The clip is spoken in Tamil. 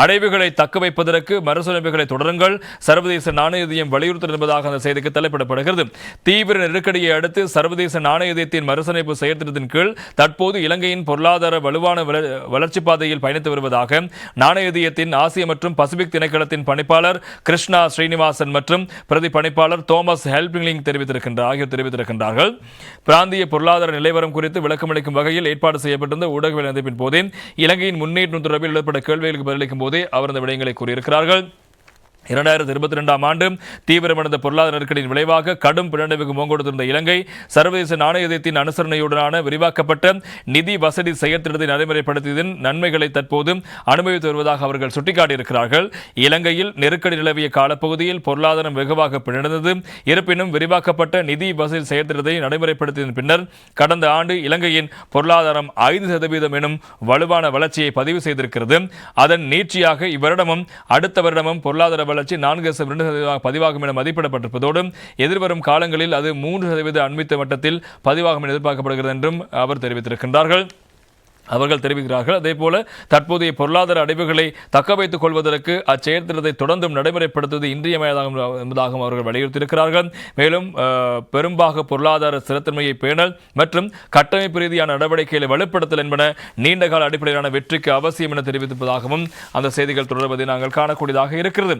அடைவுகளை தக்க வைப்பதற்கு மறுசுரமைகளை தொடருங்கள். சர்வதேச நாணய நிதியம் வலியுறுத்தல் என்பதாக அந்த செய்திக்கு தலைப்பிடப்படுகிறது. தீவிர நெருக்கடியை அடுத்து சர்வதேச நாணய நிதியத்தின் செயற்திட்டத்தின் கீழ் தற்போது இலங்கையின் பொருளாதார வலுவான வளர்ச்சி பாதையில் பயணித்து வருவதாக நாணய நிதியத்தின் ஆசிய மற்றும் பசிபிக் திணைக்களத்தின் பணிப்பாளர் கிருஷ்ணா ஸ்ரீனிவாசன் மற்றும் பிரதி பணிப்பாளர் தோமஸ் ஹெல்பிங்லிங் தெரிவித்திருக்கின்றார் ஆகியோர் தெரிவித்திருக்கின்றார்கள். பிராந்திய பொருளாதார நிலைவரம் குறித்து விளக்கமளிக்கும் வகையில் ஏற்பாடு செய்யப்பட்டிருந்த ஊடக சந்திப்பின் போதே இலங்கையின் முன்னேற்றம் தொடர்பில் எழுப்பப்பட்ட கேள்விகளுக்கு பதிலளிக்கும் போதே அவர் இந்த விடயங்களை கூறியிருக்கிறார்கள். இரண்டாயிரத்தி இருபத்தி ரெண்டாம் ஆண்டு தீவிரமடைந்த பொருளாதார நெருக்கடியின் விளைவாக கடும் பின்னடைவுக்கு முகங்கொடுத்திருந்த இலங்கை சர்வதேச நாணயத்தின் அனுசரணையுடனான விரிவாக்கப்பட்ட நிதி வசதி செயற்திட்டத்தை நடைமுறைப்படுத்தியதன் நன்மைகளை தற்போது அனுபவித்து வருவதாக அவர்கள் சுட்டிக்காட்டியிருக்கிறார்கள். இலங்கையில் நெருக்கடி நிலவிய காலப்பகுதியில் பொருளாதாரம் வெகுவாக பின்னடைந்தது இருப்பினும் விரிவாக்கப்பட்ட நிதி வசதி செயற்திட்டத்தை நடைமுறைப்படுத்தியதன் பின்னர் கடந்த ஆண்டு இலங்கையின் பொருளாதாரம் ஐந்து சதவீதம் எனும் வலுவான வளர்ச்சியை பதிவு செய்திருக்கிறது. அதன் நீட்சியாக இவ்வருடமும் அடுத்த வருடமும் பொருளாதார வளர்ச்சி நான்கு தசம் இரண்டு சதவீதமாக பதிவாகும் என மதிப்பிடப்பட்டிருப்பதோடு எதிர்வரும் காலங்களில் அது மூன்று சதவீத அண்மித்த மட்டத்தில் பதிவாகும் என எதிர்பார்க்கப்படுகிறது என்றும் அவர் தெரிவித்திருக்கின்றார்கள். அவர்கள் தெரிவிக்கிறார்கள் அதே போல தற்போதைய பொருளாதார அடைவுகளை தக்க வைத்துக் கொள்வதற்கு அச்செயல்திட்டத்தை தொடர்ந்தும் நடைமுறைப்படுத்துவது இன்றியமையாதாகும் என்பதாகவும் அவர்கள் வலியுறுத்தியிருக்கிறார்கள். மேலும் பெரும்பாக பொருளாதார ஸ்திரத்தன்மையை பேணல் மற்றும் கட்டமைப்பு ரீதியான நடவடிக்கைகளை வலுப்படுத்தல் என்பன நீண்டகால அடிப்படையிலான வெற்றிக்கு அவசியம் என தெரிவித்திருப்பதாகவும் அந்த செய்திகள் தொடர்வதை நாங்கள் காணக்கூடியதாக இருக்கிறது.